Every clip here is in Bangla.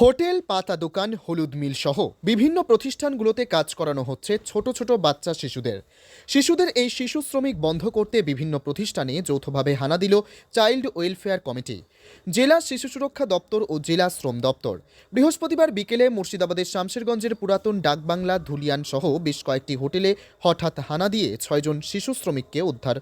হোটেল, পাতা দোকান, হলুদ মিল সহ বিভিন্ন প্রতিষ্ঠানগুলোতে কাজ করানো হচ্ছে ছোট ছোট বাচ্চা শিশুদের। শিশুদের এই শিশু শ্রমিক বন্ধ করতে বিভিন্ন প্রতিষ্ঠানে যৌথভাবে হানা দিল চাইল্ড ওয়েলফেয়ার কমিটি। জেলা শিশু সুরক্ষা দপ্তর ও জেলা শ্রম দপ্তর। বৃহস্পতিবার বিকেলে মুর্শিদাবাদের শামশেরগঞ্জের পুরাতন ডাকবাংলা ধুলিয়ান সহ বেশ কয়েকটি হোটেলে হঠাৎ হানা দিয়ে ছয়জন শিশু শ্রমিককে উদ্ধার।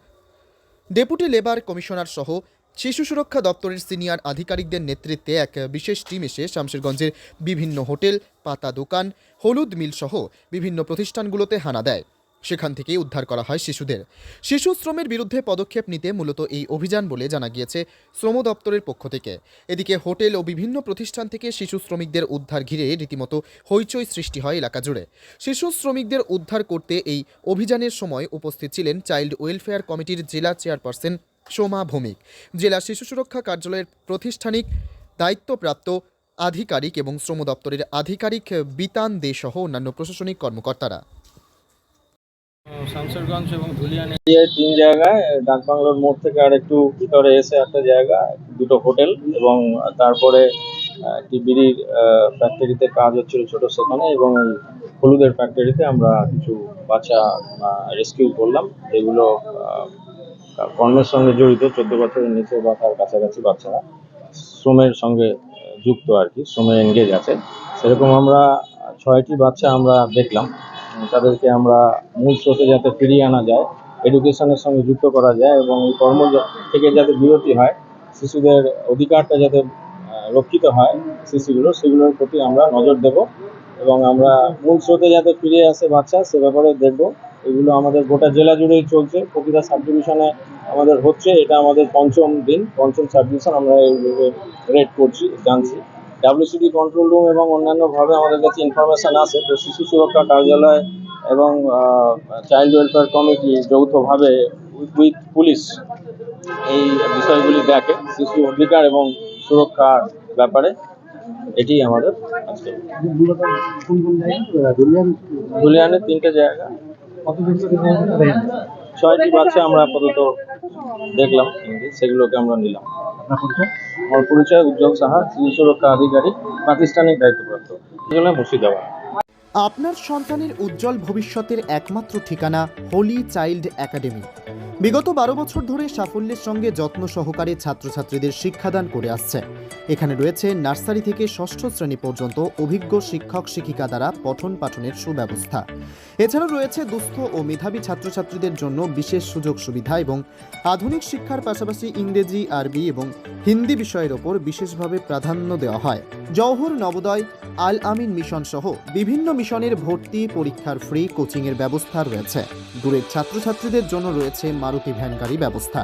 ডেপুটি লেবার কমিশনার সহ শিশু সুরক্ষা দপ্তরের সিনিয়র আধিকারিকদের নেতৃত্বে এক বিশেষ টিম এসে শামশেরগঞ্জের বিভিন্ন হোটেল, পাতা দোকান, হলুদ মিল সহ বিভিন্ন প্রতিষ্ঠানগুলোতে হানা দেয়। সেখান থেকেই উদ্ধার করা হয় শিশুদের। শিশু শ্রমের বিরুদ্ধে পদক্ষেপ নিতে মূলত এই অভিযান বলে জানা গিয়েছে শ্রম দপ্তরের পক্ষ থেকে। এদিকে হোটেল ও বিভিন্ন প্রতিষ্ঠান থেকে শিশু শ্রমিকদের উদ্ধার ঘিরে রীতিমতো হইচই সৃষ্টি হয় এলাকা জুড়ে। শিশু শ্রমিকদের উদ্ধার করতে এই অভিযানের সময় উপস্থিত ছিলেন চাইল্ড ওয়েলফেয়ার কমিটির জেলা চেয়ারপারসন সোমা ভৌমিক। জেলা শিশু সুরক্ষা কার্যালয়ের প্রতিষ্ঠানিক দায়িত্বপ্রাপ্ত আধিকারিক এবং শ্রম দপ্তরের আধিকারিক বিতান দে সহ অন্যান্য প্রশাসনিক কর্মকর্তারা। শামশেরগঞ্জ এবং ধুলিয়ানে তিন জায়গায় ডাকবাংলোর মোড় থেকে আর একটু ভিতরে এসে একটা জায়গা দুটো হোটেল এবং তারপরে একটি বিড়ির ফ্যাক্টরিতে কাজ হচ্ছিল ছোট সেখানে এবং হলুদের ফ্যাক্টরিতে আমরা কিছু বাচ্চা রেস্কিউ করলাম। এগুলো কর্মের সঙ্গে জড়িত, চোদ্দ বছরের নিচে বা তার কাছাকাছি বাচ্চারা। শ্রমের সঙ্গে যুক্ত আর কি, শ্রমে এনগেজ আছে। সেরকম আমরা ছয়টি বাচ্চা আমরা দেখলাম। তাদেরকে আমরা মূল স্রোতে যাতে ফিরিয়ে আনা যায় এডুকেশনের সঙ্গে যুক্ত করা যায় এবং এই কর্ম থেকে যাতে বিরতি হয়, শিশুদের অধিকারটা যাতে রক্ষিত হয় শিশুগুলো সেগুলোর প্রতি আমরা নজর দেব। এবং আমরা মূল স্রোতে যাতে ফিরে আসে বাচ্চা, সে ব্যাপারে দেখব। এগুলো আমাদের গোটা জেলা জুড়েই চলছে। প্রতিটা সাব ডিভিশনে আমাদের হচ্ছে, এটা আমাদের পঞ্চম দিন, পঞ্চম সাব ডিভিশন আমরা রেড করছি, জানছি। ডাব্লিউসিডি কন্ট্রোল রুম এবং অন্যান্যভাবে আমাদের কাছে ইনফরমেশন আসে তো শিশু সুরক্ষা কার্যালয় এবং চাইল্ড ওয়েলফেয়ার কমিটি যৌথভাবে উইথ পুলিশ এই বিষয়গুলি দেখে, শিশু অধিকার এবং সুরক্ষার ব্যাপারে। এটি আমাদের আজকে। ধুলিয়ানের তিনটে জায়গা। ছয়টি বাচ্চা আমরা আপাতত দেখলাম সেগুলোকে আমরা নিলাম। আমার পরিচয় উজ্জ্বল সাহা শিশু সুরক্ষা আধিকারিক পাকিস্তানের দায়িত্বপ্রাপ্ত। মুর্শিদাবাদ। আপনার সন্তানের উজ্জ্বল ভবিষ্যতের একমাত্র ঠিকানা হোলি চাইল্ড একাডেমি। বিগত বারো বছর ধরে সাফল্যের সঙ্গে যত্ন সহকারে ছাত্রছাত্রীদের শিক্ষাদান করে আসছে। এখানে রয়েছে নার্সারি থেকে ষষ্ঠ শ্রেণি পর্যন্ত অভিজ্ঞ শিক্ষক শিক্ষিকা দ্বারা পঠন পাঠনের সুব্যবস্থা। এছাড়াও রয়েছে দুস্থ ও মেধাবী ছাত্রছাত্রীদের জন্য বিশেষ সুযোগ সুবিধা এবং আধুনিক শিক্ষার পাশাপাশি ইংরেজি, আরবি এবং হিন্দি বিষয়ের ওপর বিশেষভাবে প্রাধান্য দেওয়া হয়। জওহর নবোদয় আল আমিন মিশন সহ বিভিন্ন মিশনের ভর্তি পরীক্ষার ফ্রি কোচিংয়ের ব্যবস্থা রয়েছে। দূরের ছাত্রছাত্রীদের জন্য রয়েছে মারুতি ভ্যান গাড়ি ব্যবস্থা।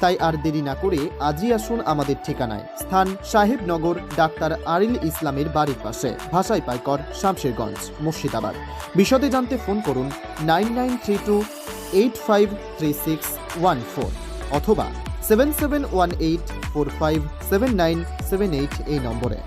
তাই আর দেরি না করে আজই আসুন আমাদের ঠিকানায়। স্থান সাহেবনগর, ডাক্তার আরিল ইসলামের বাড়ির পাশে। ভাষাই পাইকর, শামশেরগঞ্জ, মুর্শিদাবাদ। বিশদে জানতে ফোন করুন nine nine three two eight five three six one four অথবা seven seven one eight four five seven nine seven eight এই নম্বরে।